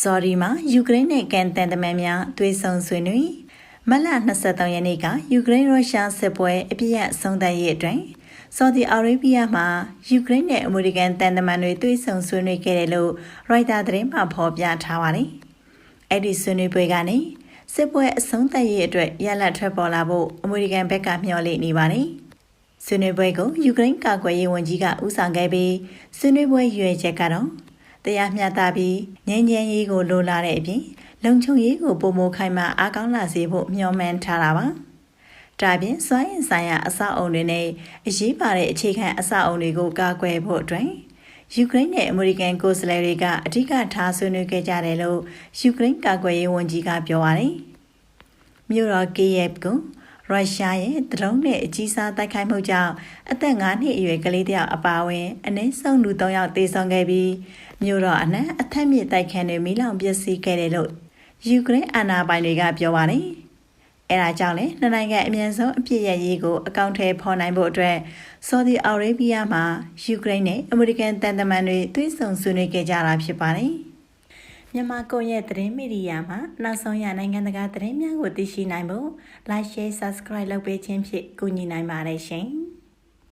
ဆော်ဒီမှာယူကရိန်းနဲ့ကန်တန်တမန်များတွေ့ဆုံဆွေးနွေးမလ23ရက်နေ့ကယူကရိန်းရုရှားစစ်ပွဲအပြည့်အဆုံးသတ်ရေးအတွင်းဆော်ဒီအာရေဗျမှာယူကရိန်းနဲ့အမေရိကန်တန်တမန်တွေတွေ့ဆုံဆွေးနွေးခဲ့တယ်လို့ရိုက်တာသတင်းမှာဖော်ပြထားပါတယ်။အဲ့ဒီဆွေးနွေးပွဲကနေစစ်ပွဲအဆုံးသတ်ရေးအတွက်ရလဒ်ထွက်ပေါ်လာဖို့အမေရိကန်ဘက်ကမျှော်လင့်နေပါတယ်။ဆွေးနွေးပွဲကိုယူကရိန်းကာကွယ်ရေးဝန်ကြီးကဦးဆောင်ခဲ့ပြီးဆွေးနွေးပွဲရွေးချက်ကတော့ တရားမျှတပြီးငြိမ်းချမ်းရေးကိုလိုလားတဲ့အပြင်လုံခြုံရေးကိုပုံမခိုင်မာအားကောင်းလာစေဖို့မျှော်မှန်းထားတာပါ။ဒါပြင်စွမ်းရည်ဆိုင်ရာအဆောက်အုံတွေနဲ့အရေးပါတဲ့အခြေခံအဆောက်အုံတွေကိုကာကွယ်ဖို့အတွက်ယူကရိန်းနဲ့အမေရိကန်ကိုယ်စားလှယ်တွေကအဓိကထားဆွေးနွေးခဲ့ကြတယ်လို့ယူကရိန်းကာကွယ်ရေးဝန်ကြီးကပြောပါတယ်။မြို့တော်ကီယက်ကိုရုရှားရဲ့ဒရုန်းနဲ့အကြီးစားတိုက်ခိုက်မှုကြောင့်အသက်9နှစ်အရွယ်ကလေးတယောက်အပါအဝင်အနည်းဆုံးလူ3ယောက်သေဆုံးခဲ့ပြီး မြို့တော်အနှံ့အထက်မြစ်တိုက်ခန်းတွေမိလောင်ပျက်စီးခဲ့တယ်လို့ယူကရိန်းအာဏာပိုင်တွေကပြောပါတယ်။အဲဒါကြောင့်လည်းနှစ်နိုင်ငံအမြန်ဆုံးအပြစ်ရရေးကိုအကောင့်ထဲဖော်နိုင်ဖို့အတွက်ဆော်ဒီအာရေဗျမှာယူကရိန်းနဲ့အမေရိကန်တန်တမန်တွေတွေ့ဆုံဆွေးနွေးခဲ့ကြတာဖြစ်ပါတယ်။မြန်မာကွန်ရက်သတင်းမီဒီယာမှာနောက်ဆုံးရနိုင်ငံတကာသတင်းများကိုသိရှိနိုင်ဖို့ Like Share Subscribe လုပ်ပေးခြင်းဖြင့်ကူညီနိုင်ပါတယ်ရှင်။